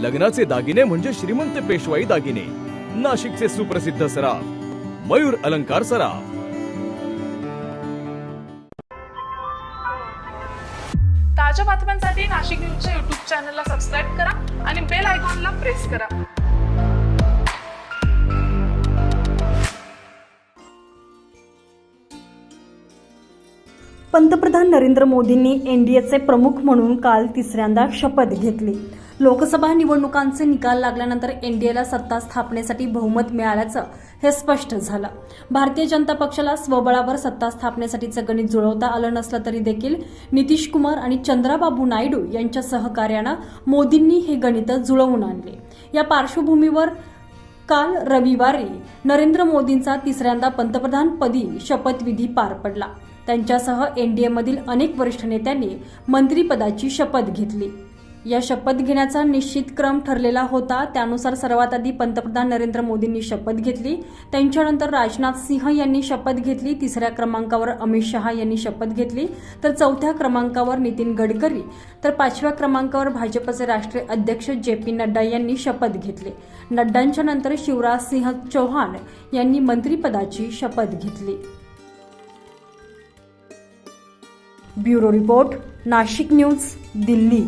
लग्नाचे दागिने म्हणजे श्रीमंत पेशवाई दागिने. नाशिकचे सुप्रसिद्ध सराफ मयूर अलंकार सराफ. ताज्या बातम्यांसाठी नाशिक न्यूजच्या युट्यूब चॅनलला सबस्क्राईब करा आणि बेल आयकॉनला प्रेस करा. पंतप्रधान नरेंद्र मोदींनी एनडीएचे प्रमुख म्हणून काल तिसऱ्यांदा शपथ घेतली. लोकसभा निवडणुकांचे निकाल लागल्यानंतर एनडीएला सत्ता स्थापनेसाठी बहुमत मिळाल्याचं हे स्पष्ट झालं. भारतीय जनता पक्षाला स्वबळावर सत्ता स्थापनेसाठीचं गणित जुळवता आलं नसलं तरी देखील नितीश कुमार आणि चंद्राबाबू नायडू यांच्या सहकार्यानं मोदींनी हे गणित जुळवून आणले. या पार्श्वभूमीवर काल रविवारी नरेंद्र मोदींचा तिसऱ्यांदा पंतप्रधानपदी शपथविधी पार पडला. त्यांच्यासह एनडीएमधील अनेक वरिष्ठ नेत्यांनी मंत्रीपदाची शपथ घेतली. या शपथ घेण्याचा निश्चित क्रम ठरलेला होता. त्यानुसार सर्वात आधी पंतप्रधान नरेंद्र मोदींनी शपथ घेतली. त्यांच्यानंतर राजनाथ सिंह यांनी शपथ घेतली. तिसऱ्या क्रमांकावर अमित शहा यांनी शपथ घेतली. तर चौथ्या क्रमांकावर नितीन गडकरी. तर पाचव्या क्रमांकावर भाजपचे राष्ट्रीय अध्यक्ष जे पी नड्डा यांनी शपथ घेतली. नड्डांच्या नंतर शिवराज सिंह चौहान यांनी मंत्रिपदाची शपथ घेतली. Bureau report Nashik news Delhi.